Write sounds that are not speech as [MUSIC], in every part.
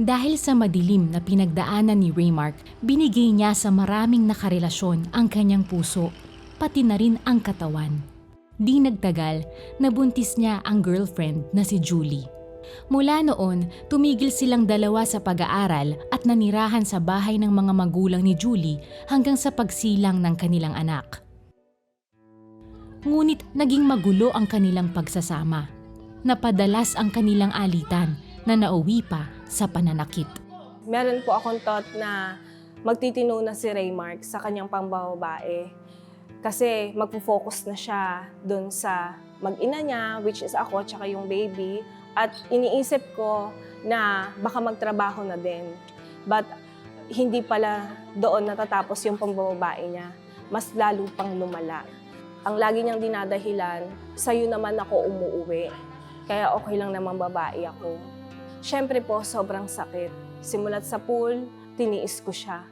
Dahil sa madilim na pinagdaanan ni Raymark, binigay niya sa maraming nakarelasyon ang kanyang puso, pati na rin ang katawan. Di nagtagal, nabuntis niya ang girlfriend na si Julie. Mula noon, tumigil silang dalawa sa pag-aaral at nanirahan sa bahay ng mga magulang ni Julie hanggang sa pagsilang ng kanilang anak. Ngunit naging magulo ang kanilang pagsasama. Napadalas ang kanilang alitan na nauwi pa sa pananakit. Meron po akong thought na magtitino na si Raymark sa kanyang pambababae. Kasi magpo-focus na siya doon sa mag-ina niya, which is ako, tsaka yung baby. At iniisip ko na baka magtrabaho na din. But hindi pala doon natatapos yung pambababae niya. Mas lalo pang lumala. Ang lagi niyang dinadahilan, sa'yo naman ako umuuwi. Kaya okay lang naman babae ako. Siyempre po, sobrang sakit. Simulat sa pool, tiniis ko siya.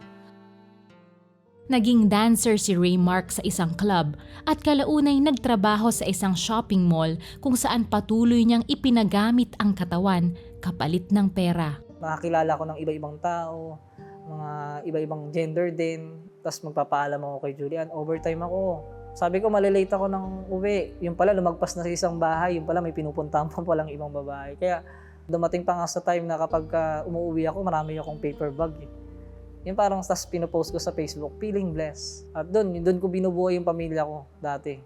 Naging dancer si Raymark sa isang club at kalaunay nagtrabaho sa isang shopping mall kung saan patuloy niyang ipinagamit ang katawan kapalit ng pera. Nakakilala ko ng iba-ibang tao, mga iba-ibang gender din. Tapos magpapaalam ako kay Julian, overtime ako. Sabi ko, malilate ako ng uwi. Yung pala, lumagpas na sa isang bahay. Yung pala, may pinupuntahan pa palang ibang babae. Kaya dumating pa nga sa time na kapag ah, umuwi ako, marami akong paper bag. Eh. Yung parang tas pinopost ko sa Facebook, feeling blessed. At doon, doon ko binubuhay yung pamilya ko dati.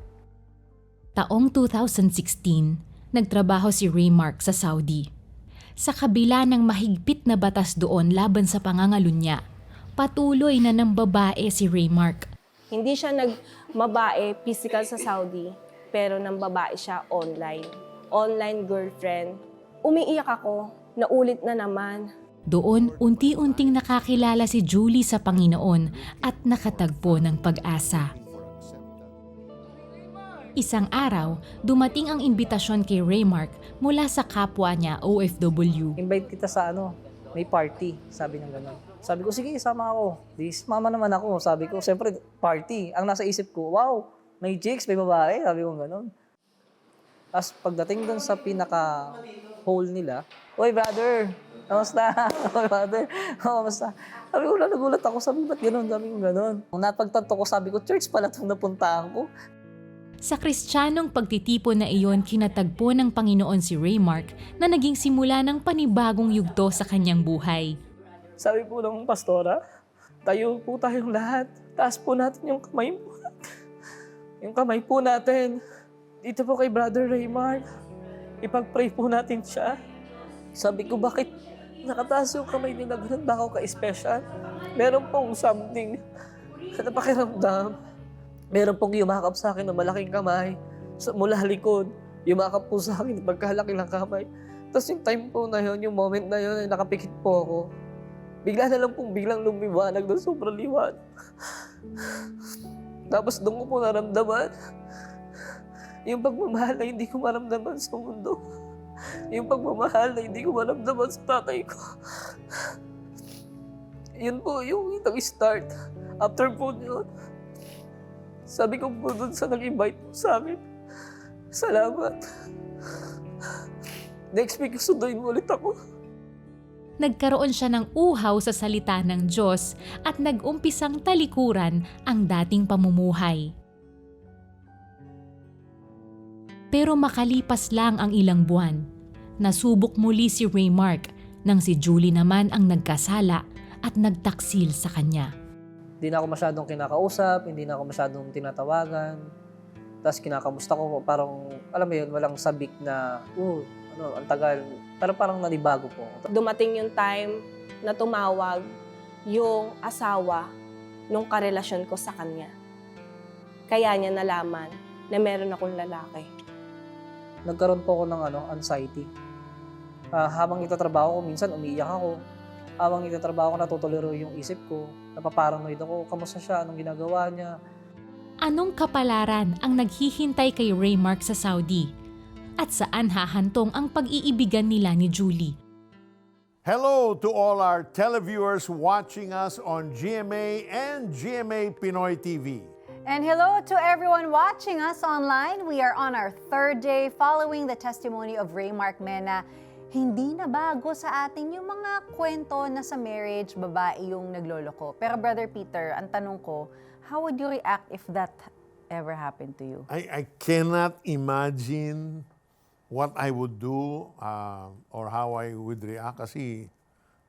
Taong 2016, nagtrabaho si Raymark sa Saudi. Sa kabila ng mahigpit na batas doon laban sa pangangalunya, patuloy na ng babae si Raymark. Hindi siya nagmabae physical sa Saudi, pero nang babae siya online. Online girlfriend. Umiiyak ako, naulit na naman. Doon, unti-unting nakakilala si Julie sa Panginoon at nakatagpo ng pag-asa. Isang araw, dumating ang imbitasyon kay Raymark mula sa kapwa niya OFW. invite kita sa ano, may party, sabi niya gano'n. Sabi ko, sige, sama ako. Di, mama naman ako. Sabi ko, siyempre, party. Ang nasa isip ko, wow, may chicks, may babae. Sabi ko gano'n. Tapos pagdating doon sa pinaka hole nila, Oy, brother, kamusta? [LAUGHS] Oh, kamusta? Sabi ko, nagulat ako. Sabi ko, ba't gano'n? Sabi ko, gano'n. Nung napagtanto ko, sabi ko, church pala itong napuntahan ko. Sa kristyanong pagtitipon na iyon, kinatagpo ng Panginoon si Raymark na naging simula ng panibagong yugto sa kanyang buhay. Sabi po ng pastora, tayo po tayong lahat. Taas po natin yung kamay po. [LAUGHS] Yung kamay po natin. Dito po kay Brother Raymar. Ipag-pray po natin siya. Sabi ko, bakit nakataas yung kamay nila? Ganun ba ako ka-special? Meron pong something na pakiramdam. Meron pong yumakap sa akin ng malaking kamay sa, mula likod. Yumakap po sa akin pagkalaki ng kamay. Tapos yung time po na yun, yung moment na yun, ay nakapikit po ako. Bigla na lang pong biglang lumiwanag doon, sobrang liwanag. Tapos doon ko po naramdaman yung pagmamahal na hindi ko maramdaman sa mundo. Yung pagmamahal na hindi ko maramdaman sa tatay ko. Yun po yung nag-start. After po yun, sabi ko po doon sa nag-invite po sa akin, salamat. Next week, sunduin mo ulit ako. Nagkaroon siya ng uhaw sa salita ng Diyos at nag-umpisang talikuran ang dating pamumuhay. Pero makalipas lang ang ilang buwan, nasubok muli si Raymark nang si Julie naman ang nagkasala at nagtaksil sa kanya. Hindi na ako masyadong kinakausap, hindi na ako masyadong tinatawagan. Tapos kinakamusta ko, parang, alam mo yun, walang sabik na, oh, ano, ang tagal. Pero parang nanibago po. Dumating yung time na tumawag yung asawa nung karelasyon ko sa kanya. Kaya niya nalaman na meron akong lalaki. Nagkaroon po ako ng ano, anxiety. Ah, habang itatrabaho ko, minsan umiiyak ako. Habang itatrabaho ko, natutuliro yung isip ko. Napaparanoid ako, kamusta siya, anong ginagawa niya. Anong kapalaran ang naghihintay kay Raymark sa Saudi? At saan hahantong ang pag-iibigan nila ni Julie? Hello to all our televiewers watching us on GMA and GMA Pinoy TV. And hello to everyone watching us online. We are on our third day following the testimony of Raymark Mena. Hindi na bago sa atin yung mga kwento na sa marriage, babae yung nagloloko. Pero Brother Peter, ang tanong ko, how would you react if that ever happened to you? I, I cannot imagine what I would do uh, or how I would react kasi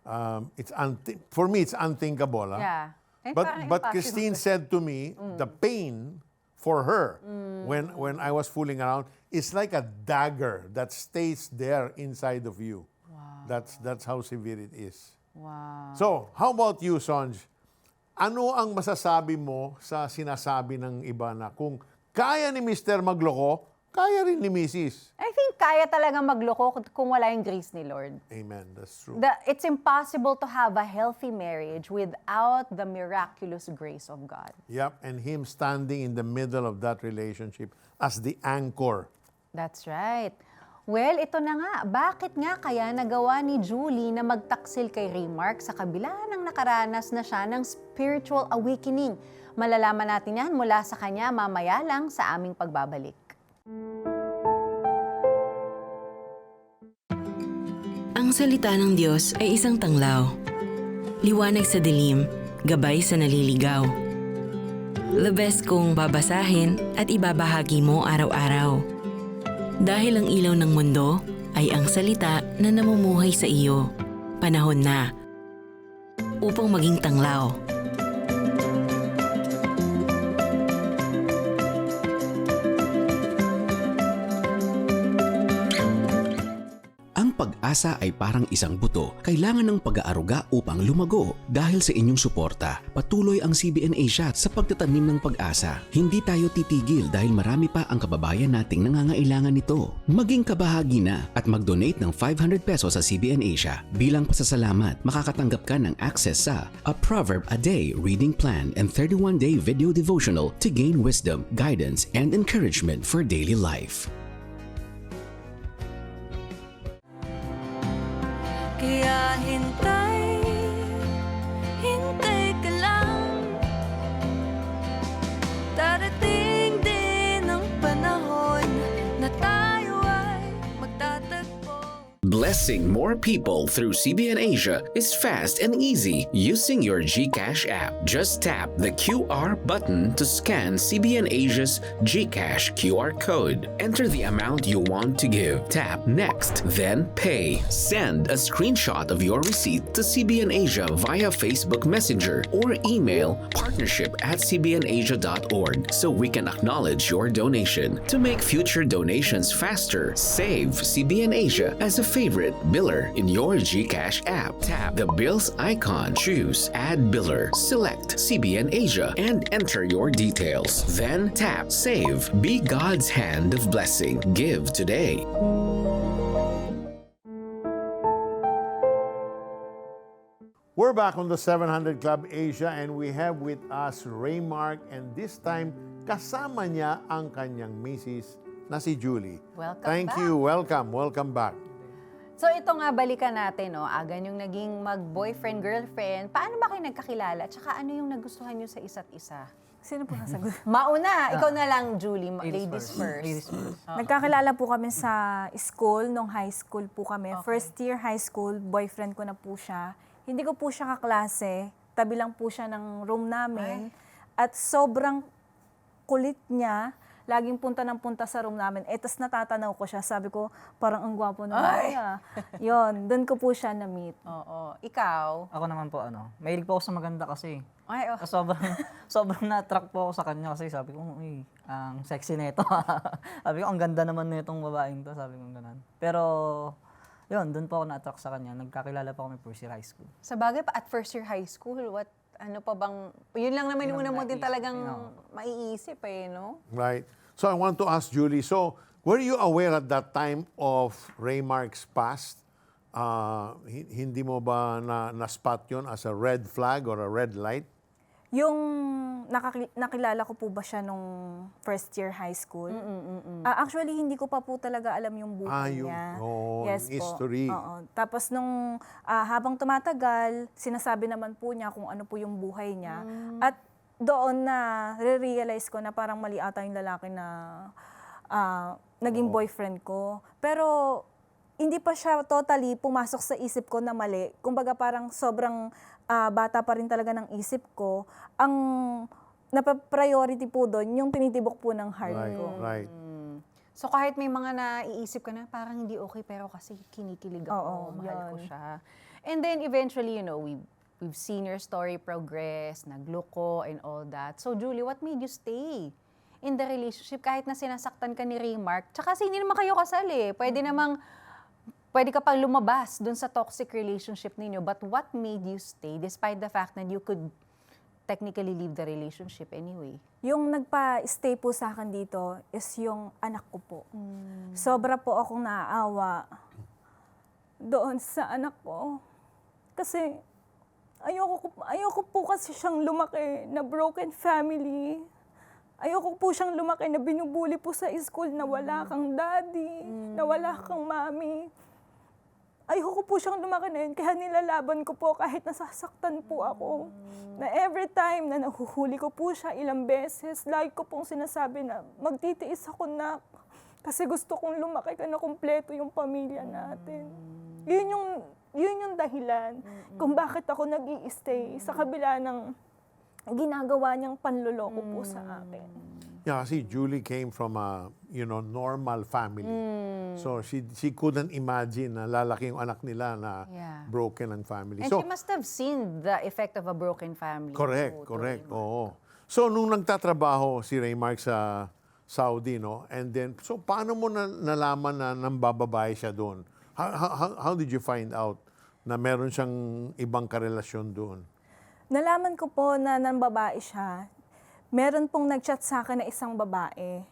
um, it's unthi- for me it's unthinkable. ah. Yeah. Eh, But but impossible. Christine said to me the pain for her when when I was fooling around is like a dagger that stays there inside of you. That's that's how severe it is. Wow. So, how about you, Sonj? Ano ang masasabi mo sa sinasabi ng iba na kung kaya ni Mr. magloko, kaya rin ni Mrs. I think kaya talaga magloko kung wala yung grace ni Lord. Amen. That's true. The, it's impossible to have a healthy marriage without the miraculous grace of God. Yep, and him standing in the middle of that relationship as the anchor. That's right. Well, ito na nga. Bakit nga kaya nagawa ni Julie na magtaksil kay Raymark sa kabila ng nakaranas na siya ng spiritual awakening? Malalaman natin yan mula sa kanya mamaya lang sa aming pagbabalik. Ang salita ng Diyos ay isang tanglaw. Liwanag sa dilim, gabay sa naliligaw. Best kong babasahin at ibabahagi mo araw-araw. Dahil ang ilaw ng mundo ay ang salita na namumuhay sa iyo. Panahon na upang maging tanglaw. Pag-asa ay parang isang buto. Kailangan ng pag-aaruga upang lumago. Dahil sa inyong suporta, patuloy ang CBN Asia sa pagtatanim ng pag-asa. Hindi tayo titigil dahil marami pa ang kababayan nating nangangailangan nito. Maging kabahagi na at mag-donate ng 500 pesos sa CBN Asia. Bilang pasasalamat, makakatanggap ka ng access sa A Proverb a Day Reading Plan and 31-Day Video Devotional to gain wisdom, guidance, and encouragement for daily life. Kaya Blessing more people through CBN Asia is fast and easy using your GCash app. Just tap the QR button to scan CBN Asia's GCash QR code. Enter the amount you want to give. Tap Next, then Pay. Send a screenshot of your receipt to CBN Asia via Facebook Messenger or email partnership at cbnasia.org so we can acknowledge your donation. To make future donations faster, save CBN Asia as a favorite biller in your GCash app. Tap the bills icon, choose Add Biller, select CBN Asia, and enter your details. Then tap Save. Be God's hand of blessing. Give today. We're back on the 700 Club Asia and we have with us Raymark and this time kasama niya ang kanyang misis na si Julie. Welcome Thank back. you. Welcome. Welcome back. So ito nga, balikan natin, no? Agan yung naging mag-boyfriend, girlfriend. Paano ba kayo nagkakilala? Tsaka ano yung nagustuhan nyo sa isa't isa? Sino po nasagot? [LAUGHS] Mauna, ikaw na lang, Julie. Ma- Ladies, first. Ladies first. Nagkakilala po kami sa school, nung high school po kami. First year high school, boyfriend ko na po siya. Hindi ko po siya kaklase. Tabi lang po siya ng room namin. At sobrang kulit niya. Laging punta ng punta sa room namin. Eh, tas natatanaw ko siya. Sabi ko, parang ang gwapo naman niya. Yun, doon ko po siya na-meet. Oo. Ikaw? Ako naman po ano, mahilig po ako sa maganda kasi. Ay, oh. Sobrang, [LAUGHS] sobrang na-attract po ako sa kanya kasi sabi ko, uy, ang sexy nito. [LAUGHS] sabi ko, ang ganda naman nitong babaeng to. Sabi ko ganun. Pero, yun, doon po ako na-attract sa kanya. Nagkakilala pa kami first year high school. Sa bagay pa, at first year high school, what, ano pa bang, yun lang naman yung una mo din talagang no. maiisip eh, no? Right. So I want to ask Julie, so were you aware at that time of Raymark's past? Uh, hi- hindi mo ba na, na-spot yun as a red flag or a red light? Yung nakaki- nakilala ko po ba siya nung first year high school? Ah, actually, hindi ko pa po talaga alam yung buhay Ah, yung- niya. oh, yes yung po. history. Oo. Tapos nung ah, habang tumatagal, sinasabi naman po niya kung ano po yung buhay niya. At doon na re-realize ko na parang mali ata yung lalaki na ah, naging boyfriend ko. Pero hindi pa siya totally pumasok sa isip ko na mali. Kumbaga parang sobrang ah, bata pa rin talaga ng isip ko. Ang napa-priority po doon, yung tinitibok po ng heart Right, ko. right. So kahit may mga naiisip ka na parang hindi okay pero kasi kinikilig ako, Oo, mahal ko yun. siya. And then eventually, you know, we we've seen your story progress, nagluko and all that. So Julie, what made you stay in the relationship kahit na sinasaktan ka ni Raymark? Tsaka kasi hindi naman kayo kasal eh. Pwede namang pwede ka pang lumabas dun sa toxic relationship ninyo. But what made you stay despite the fact that you could technically leave the relationship anyway? Yung nagpa-stay po sa akin dito is yung anak ko po. Sobra po akong naaawa doon sa anak ko. Kasi ayoko, ko- ayoko po kasi siyang lumaki na broken family. Ayoko po siyang lumaki na binubuli po sa school na wala kang daddy, na wala kang mami. Ayoko po siyang lumaki na yun, kaya nilalaban ko po kahit nasasaktan po ako. Na every time na nahuhuli ko po siya ilang beses, like ko pong sinasabi na magtitiis ako na kasi gusto kong lumaki ka na kumpleto yung pamilya natin. Yun yung, yun yung dahilan kung bakit ako nag stay sa kabila ng ginagawa niyang panloloko po sa akin. Yeah, kasi Julie came from a, you know, normal family. So she she couldn't imagine na lalaki yung anak nila na Yeah. broken ang family. And so she must have seen the effect of a broken family. correct, to- correct. Oo. So nung nagtatrabaho si Raymark sa Saudi, no? And then so paano mo na nalaman na nambababae siya doon? How, how, how did you find out na meron siyang ibang karelasyon doon? Nalaman ko po na nang babae siya. Meron pong nag-chat sa akin na isang babae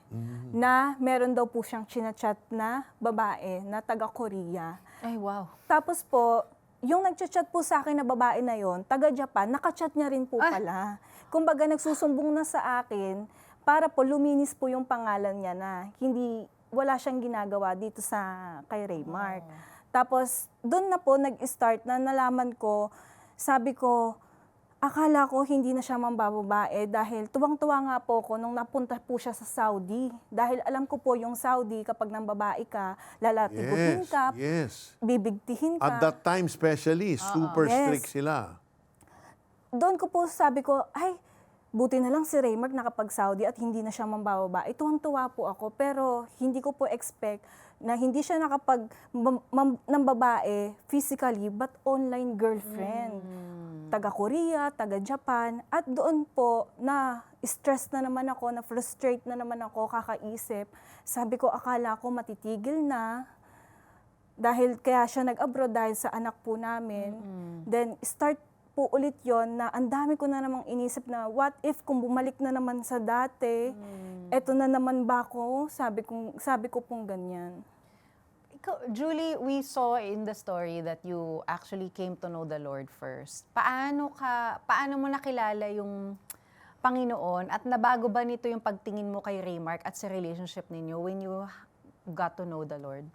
na meron daw po siyang chinachat na babae na taga-Korea. Ay, wow. Tapos po, yung nag-chat po sa akin na babae na yon, taga-Japan, nakachat niya rin po pala. Kumbaga nagsusumbong na sa akin para po luminis po yung pangalan niya na hindi, wala siyang ginagawa dito sa kay Raymark. Tapos, doon na po nag-start na nalaman ko, sabi ko, akala ko hindi na siya mambababae dahil tuwang-tuwa nga po ko nung napunta po siya sa Saudi. Dahil alam ko po yung Saudi, kapag nang babae ka, lalatiguhin Yes, ka, yes. bibigtihin ka. At that time, especially, super Yes. strict sila. Doon ko po sabi ko, ay, buti na lang si Raymark nakapag-Saudi at hindi na siya mambababae. Tuwang-tuwa po ako, pero hindi ko po expect na hindi siya nakapag ng babae physically, but online girlfriend. Taga-Korea, taga-Japan. At doon po, na stress na naman ako, na frustrate na naman ako, kakaisip. Sabi ko, akala ko matitigil na. Dahil kaya siya nag-abroad dahil sa anak po namin. Then start po ulit yon na ang dami ko na namang inisip na what if kung bumalik na naman sa dati, eto na naman ba ako? Sabi, kong, sabi ko pong ganyan. Ikaw, Julie, we saw in the story that you actually came to know the Lord first. Paano ka, paano mo nakilala yung Panginoon at nabago ba nito yung pagtingin mo kay Raymark at sa relationship ninyo when you got to know the Lord?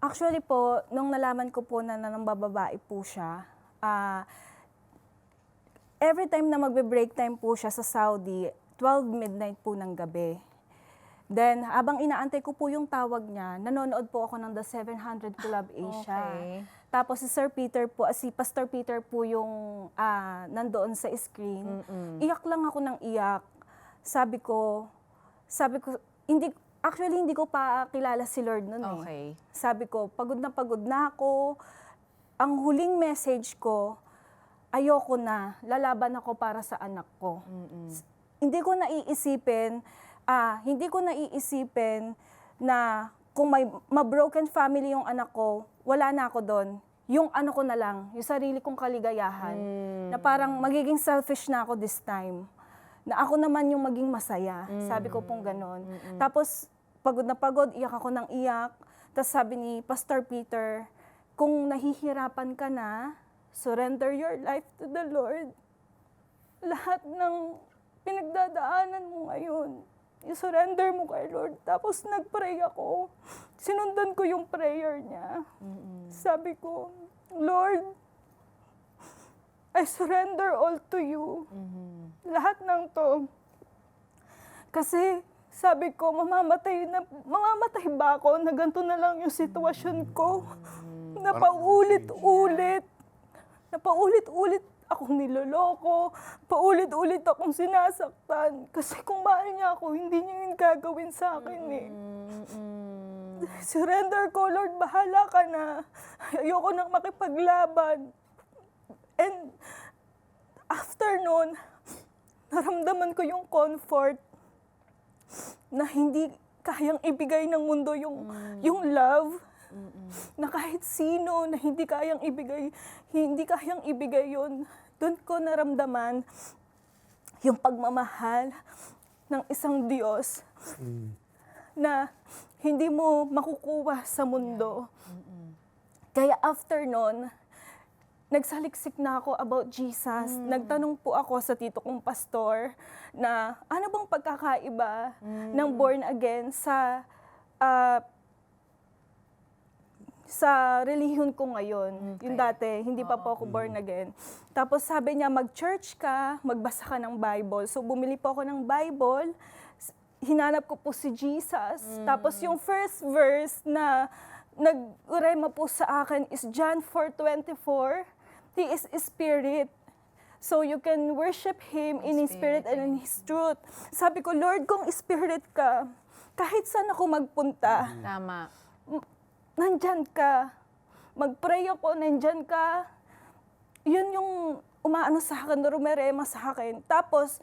Actually po, nung nalaman ko po na nanambababae po siya, ah, every time na magbe-break time po siya sa Saudi, 12 midnight po ng gabi. Then, habang inaantay ko po yung tawag niya, nanonood po ako ng The 700 Club [LAUGHS] Asia. Okay. Tapos si Sir Peter po, ah, si Pastor Peter po yung ah, nandoon sa screen. Iyak lang ako ng iyak. Sabi ko, sabi ko, hindi, actually hindi ko pa kilala si Lord noon eh. Okay. Sabi ko, pagod na pagod na ako. Ang huling message ko, ayoko na, lalaban ako para sa anak ko. S- Hindi ko naiisipin, ah, hindi ko naiisipin na kung may ma-broken family yung anak ko, wala na ako doon. Yung ano ko na lang, yung sarili kong kaligayahan. Na parang magiging selfish na ako this time. Na ako naman yung maging masaya. Sabi ko pong ganon. Tapos, pagod na pagod, iyak ako ng iyak. Tapos sabi ni Pastor Peter, kung nahihirapan ka na, surrender your life to the Lord. Lahat ng pinagdadaanan mo ngayon, i-surrender mo kay Lord. Tapos nag-pray ako. Sinundan ko yung prayer niya. Sabi ko, Lord, I surrender all to you. Lahat ng to. Kasi sabi ko, mamamatay na, mamamatay ba ako na ganito na lang yung sitwasyon ko? Na paulit-ulit. Na paulit-ulit akong niloloko. Paulit-ulit akong sinasaktan. Kasi kung mahal niya ako, hindi niya yung gagawin sa akin eh. Surrender ko, Lord. Bahala ka na. Ayoko nang makipaglaban. And after nun, naramdaman ko yung comfort na hindi kayang ibigay ng mundo yung yung love na kahit sino na hindi kayang ibigay hindi kayang ibigay yon doon ko naramdaman yung pagmamahal ng isang Diyos na hindi mo makukuha sa mundo. Kaya after nun, nagsaliksik na ako about Jesus. Nagtanong po ako sa tito kong pastor na ano bang pagkakaiba ng born again sa ah, sa relihiyon ko ngayon. Yung dati, hindi pa po ako born again. Tapos sabi niya, mag-church ka, magbasa ka ng Bible. So bumili po ako ng Bible, hinanap ko po si Jesus. Tapos yung first verse na nag-urema po sa akin is John 4.24. He is Spirit. So you can worship Him in His Spirit and in His truth. Sabi ko, Lord, kung Spirit ka, kahit saan ako magpunta, Tama. Nandyan ka. Mag-pray ako, nandyan ka. Yun yung umaano sa akin, rumerema sa akin. Tapos,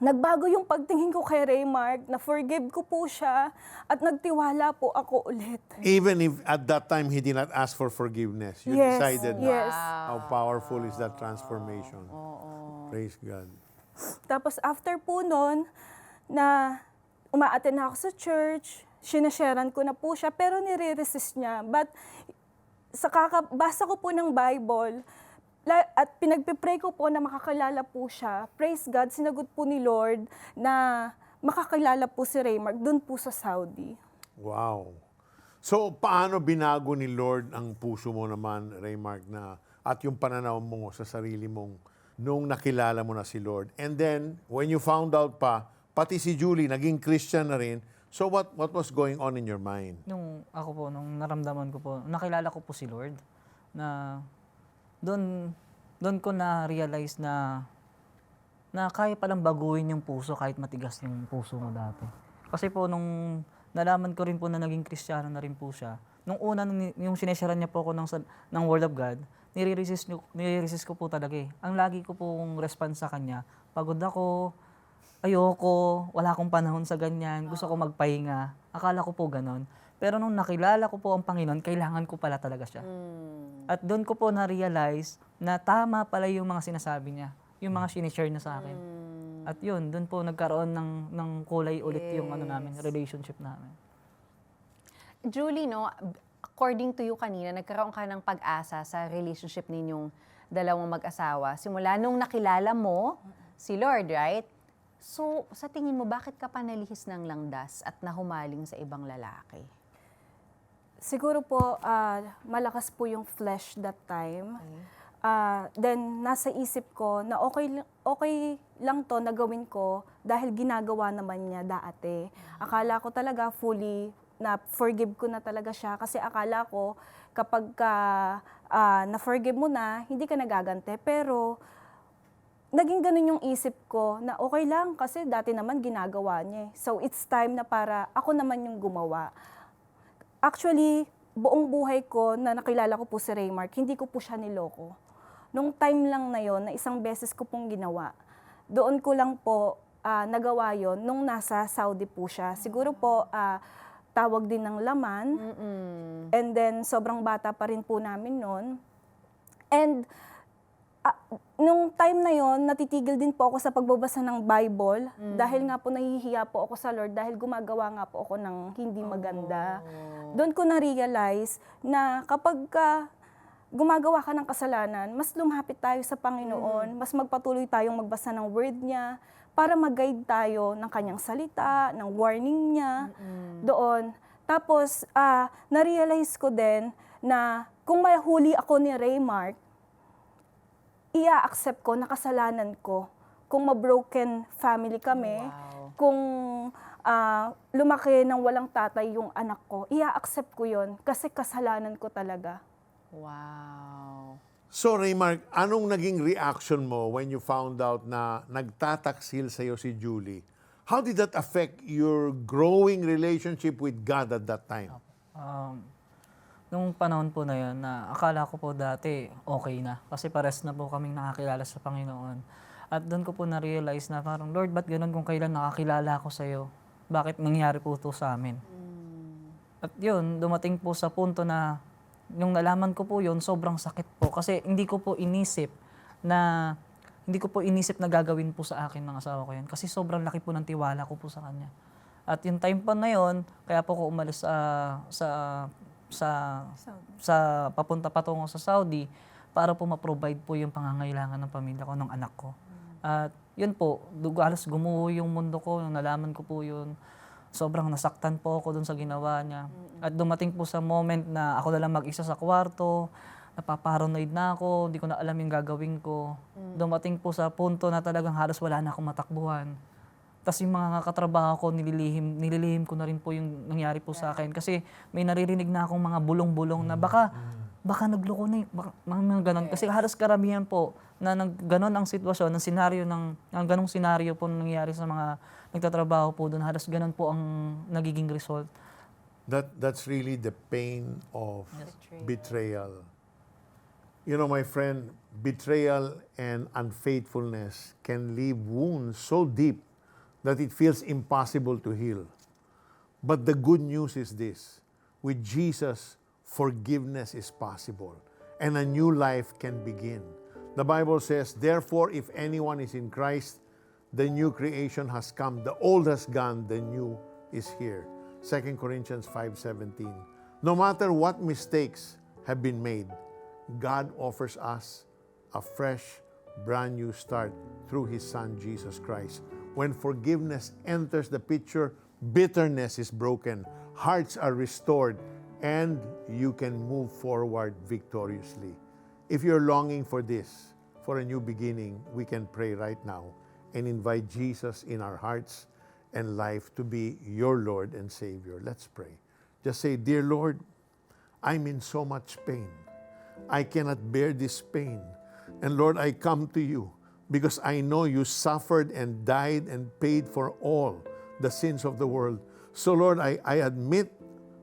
nagbago yung pagtingin ko kay Raymark, na forgive ko po siya, at nagtiwala po ako ulit. Even if at that time he did not ask for forgiveness, you Yes, decided na. yes. How powerful is that transformation? Praise God. Tapos after po nun, na umaaten na ako sa church, sinasharean ko na po siya, pero nire-resist niya. But sa kakabasa ko po ng Bible, at pinagpipray ko po na makakilala po siya, praise God, sinagot po ni Lord na makakilala po si Raymark doon po sa Saudi. Wow. So, paano binago ni Lord ang puso mo naman, Raymark, na at yung pananaw mo sa sarili mong nung nakilala mo na si Lord? And then, when you found out pa, pati si Julie, naging Christian na rin. So, what what was going on in your mind? Nung ako po, nung naramdaman ko po, nakilala ko po si Lord, na doon, doon ko na-realize na na kaya palang baguhin yung puso kahit matigas yung puso mo dati. Kasi po nung nalaman ko rin po na naging kristyano na rin po siya, nung una yung sinesharan niya po ako ng, ng Word of God, nire-resist, nire-resist ko po talaga eh. Ang lagi ko pong response sa kanya, pagod ako, ayoko, wala akong panahon sa ganyan, gusto ko magpahinga. Akala ko po ganon. Pero nung nakilala ko po ang Panginoon, kailangan ko pala talaga siya. At doon ko po na-realize na tama pala yung mga sinasabi niya, yung mga sinishare niya sa akin. At yun, doon po nagkaroon ng, ng kulay ulit yung ano namin, relationship namin. Julie, no, according to you kanina, nagkaroon ka ng pag-asa sa relationship ninyong dalawang mag-asawa. Simula nung nakilala mo si Lord, right? So, sa tingin mo, bakit ka pa nalihis ng langdas at nahumaling sa ibang lalaki? Siguro po, ah, malakas po yung flesh that time. Ah, then, nasa isip ko na okay, okay lang to na gawin ko dahil ginagawa naman niya dati. Akala ko talaga fully na forgive ko na talaga siya kasi akala ko kapag ka, ah, na-forgive mo na, hindi ka nagagante. Pero, naging ganun yung isip ko na okay lang kasi dati naman ginagawa niya. eh. So, it's time na para ako naman yung gumawa. Actually, buong buhay ko na nakilala ko po si Raymark, hindi ko po siya niloko. Nung time lang na yon na isang beses ko pong ginawa, doon ko lang po ah, nagawa yon nung nasa Saudi po siya. Siguro po, ah, tawag din ng laman. And then, sobrang bata pa rin po namin noon. And ah, nung time na yon natitigil din po ako sa pagbabasa ng Bible. Dahil nga po nahihiya po ako sa Lord dahil gumagawa nga po ako ng hindi maganda. Doon ko na-realize na kapag ka gumagawa ka ng kasalanan, mas lumapit tayo sa Panginoon, mas magpatuloy tayong magbasa ng word niya para mag-guide tayo ng kanyang salita, ng warning niya doon. Tapos, ah, na-realize ko din na kung mahuli ako ni Raymark, iya-accept ko na kasalanan ko. Kung ma-broken family kami, kung ah, lumaki ng walang tatay yung anak ko, iya-accept ko yon kasi kasalanan ko talaga. Wow. So, Raymark, anong naging reaction mo when you found out na nagtataksil sa'yo si Julie? How did that affect your growing relationship with God at that time? Um, nung panahon po na yun, na akala ko po dati okay na. Kasi pares na po kaming nakakilala sa Panginoon. At doon ko po na-realize na parang, Lord, ba't ganun kung kailan nakakilala ako sa'yo? Bakit nangyari po ito sa amin? At yun, dumating po sa punto na yung nalaman ko po yun, sobrang sakit po. Kasi hindi ko po inisip na hindi ko po inisip na gagawin po sa akin ng asawa ko yun. Kasi sobrang laki po ng tiwala ko po sa kanya. At yung time pa na yun, kaya po ko umalis sa sa sa sa papunta patungo sa Saudi para po ma-provide po yung pangangailangan ng pamilya ko, ng anak ko. At yun po, halos gumuho yung mundo ko, nung nalaman ko po yun. Sobrang nasaktan po ako dun sa ginawa niya. At dumating po sa moment na ako na lang mag-isa sa kwarto, napaparanoid na ako, hindi ko na alam yung gagawin ko. Dumating po sa punto na talagang halos wala na akong matakbuhan. Tapos yung mga katrabaho ko, nililihim, nililihim ko na rin po yung nangyari po sa akin. Kasi may naririnig na akong mga bulong-bulong na baka, baka nagloko na yung, baka, mga, mga ganon. Kasi halos karamihan po na nag, ganon ang sitwasyon, ng senaryo ng, ang ganong senaryo po nangyayari sa mga nagtatrabaho po doon, halos ganon po ang nagiging result. That that's really the pain of betrayal. You know, my friend, betrayal and unfaithfulness can leave wounds so deep that it feels impossible to heal. But the good news is this with Jesus, forgiveness is possible and a new life can begin. The Bible says, Therefore, if anyone is in Christ, the new creation has come. The old has gone, the new is here. 2 Corinthians 5:17. No matter what mistakes have been made, God offers us a fresh, brand new start through his son Jesus Christ. When forgiveness enters the picture, bitterness is broken, hearts are restored, and you can move forward victoriously. If you're longing for this, for a new beginning, we can pray right now and invite Jesus in our hearts and life to be your Lord and Savior. Let's pray. Just say, Dear Lord, I'm in so much pain. I cannot bear this pain. And Lord, I come to you because I know you suffered and died and paid for all the sins of the world. So, Lord, I, I admit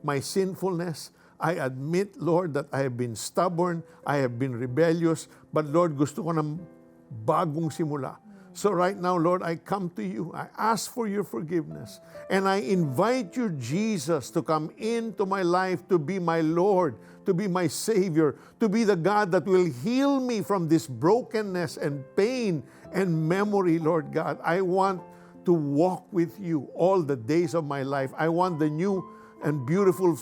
my sinfulness. I admit, Lord, that I have been stubborn, I have been rebellious, but Lord, gusto ko ng bagong simula. So right now, Lord, I come to you. I ask for your forgiveness. And I invite you, Jesus, to come into my life to be my Lord, to be my Savior, to be the God that will heal me from this brokenness and pain and memory, Lord God. I want to walk with you all the days of my life. I want the new and beautiful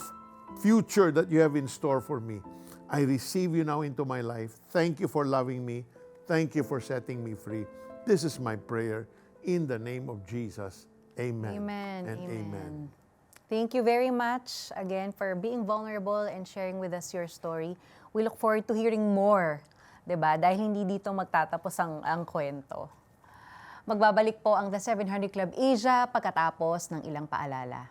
future that you have in store for me. I receive you now into my life. Thank you for loving me. Thank you for setting me free. This is my prayer in the name of Jesus. Amen. Amen. And amen. amen. Thank you very much again for being vulnerable and sharing with us your story. We look forward to hearing more, 'di ba? Dahil hindi dito magtatapos ang ang kwento. Magbabalik po ang The 700 Club Asia pagkatapos ng ilang paalala.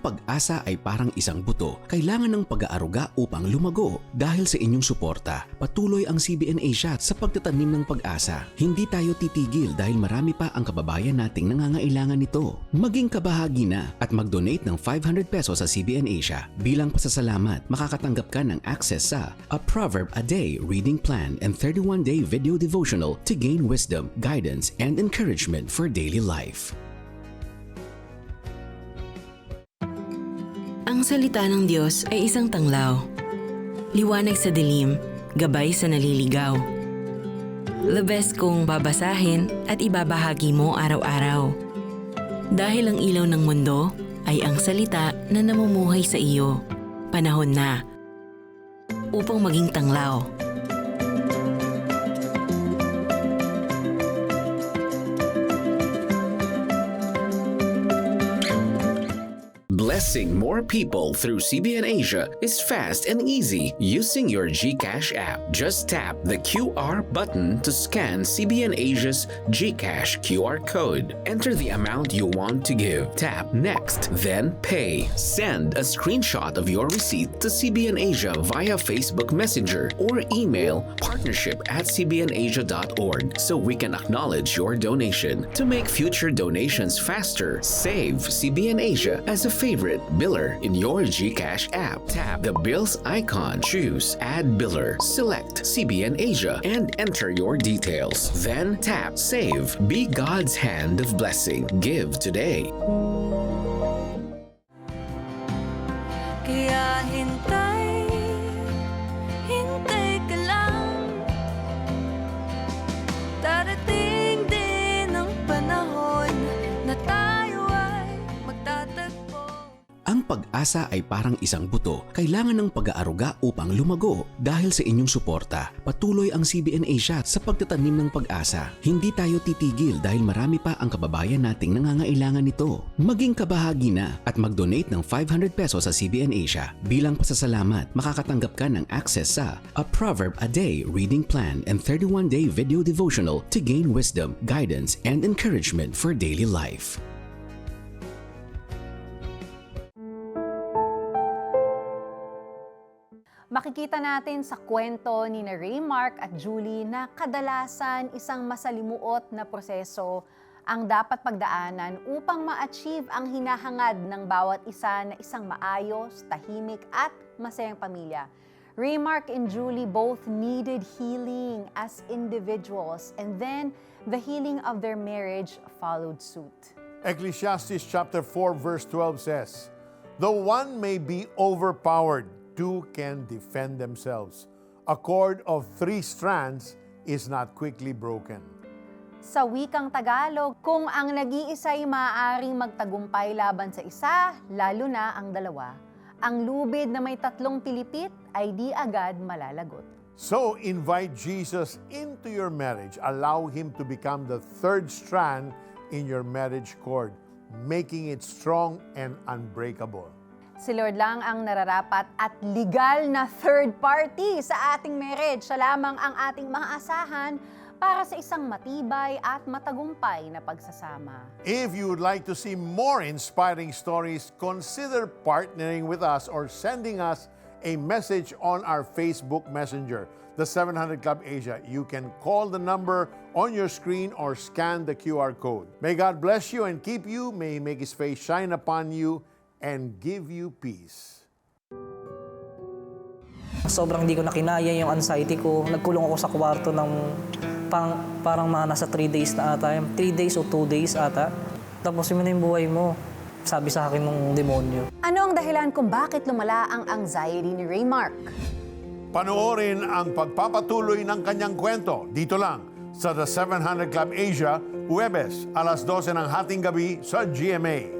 Pag-asa ay parang isang buto. Kailangan ng pag-aaruga upang lumago. Dahil sa inyong suporta, patuloy ang CBN Asia sa pagtatanim ng pag-asa. Hindi tayo titigil dahil marami pa ang kababayan nating nangangailangan nito. Maging kabahagi na at mag-donate ng 500 pesos sa CBN Asia. Bilang pasasalamat, makakatanggap ka ng access sa A Proverb a Day Reading Plan and 31-Day Video Devotional to gain wisdom, guidance, and encouragement for daily life. Salita ng Diyos ay isang tanglaw. Liwanag sa dilim, gabay sa naliligaw. The best kung babasahin at ibabahagi mo araw-araw. Dahil ang ilaw ng mundo ay ang salita na namumuhay sa iyo. Panahon na upang maging tanglaw. Blessing more people through CBN Asia is fast and easy using your GCash app. Just tap the QR button to scan CBN Asia's GCash QR code. Enter the amount you want to give. Tap Next, then Pay. Send a screenshot of your receipt to CBN Asia via Facebook Messenger or email partnership at cbnasia.org so we can acknowledge your donation. To make future donations faster, save CBN Asia as a favorite biller in your GCash app. Tap the bills icon, choose Add Biller, select CBN Asia, and enter your details. Then tap Save. Be God's hand of blessing. Give today. Kaya hintay, pag-asa ay parang isang buto. Kailangan ng pag-aaruga upang lumago. Dahil sa inyong suporta, patuloy ang CBN Asia sa pagtatanim ng pag-asa. Hindi tayo titigil dahil marami pa ang kababayan nating nangangailangan nito. Maging kabahagi na at mag-donate ng 500 pesos sa CBN Asia. Bilang pasasalamat, makakatanggap ka ng access sa A Proverb a Day Reading Plan and 31-day video devotional to gain wisdom, guidance, and encouragement for daily life. Makikita natin sa kwento ni na Ray Mark at Julie na kadalasan isang masalimuot na proseso ang dapat pagdaanan upang ma-achieve ang hinahangad ng bawat isa na isang maayos, tahimik at masayang pamilya. Ray Mark and Julie both needed healing as individuals and then the healing of their marriage followed suit. Ecclesiastes chapter 4 verse 12 says, Though one may be overpowered, two can defend themselves. A cord of three strands is not quickly broken. Sa wikang Tagalog, kung ang nag-iisa'y maaaring magtagumpay laban sa isa, lalo na ang dalawa, ang lubid na may tatlong pilipit ay di agad malalagot. So invite Jesus into your marriage. Allow him to become the third strand in your marriage cord, making it strong and unbreakable. Si Lord lang ang nararapat at legal na third party sa ating marriage. Siya lamang ang ating maasahan para sa isang matibay at matagumpay na pagsasama. If you would like to see more inspiring stories, consider partnering with us or sending us a message on our Facebook Messenger, the 700 Club Asia. You can call the number on your screen or scan the QR code. May God bless you and keep you. May He make His face shine upon you and give you peace. Sobrang di ko na kinaya yung anxiety ko. Nagkulong ako sa kwarto ng pang, parang mga nasa 3 days na ata. 3 days o 2 days ata. Tapos yun na yung buhay mo. Sabi sa akin ng demonyo. Ano ang dahilan kung bakit lumala ang anxiety ni Ray Mark? Panoorin ang pagpapatuloy ng kanyang kwento dito lang sa The 700 Club Asia, Huwebes, alas 12 ng hating gabi sa GMA.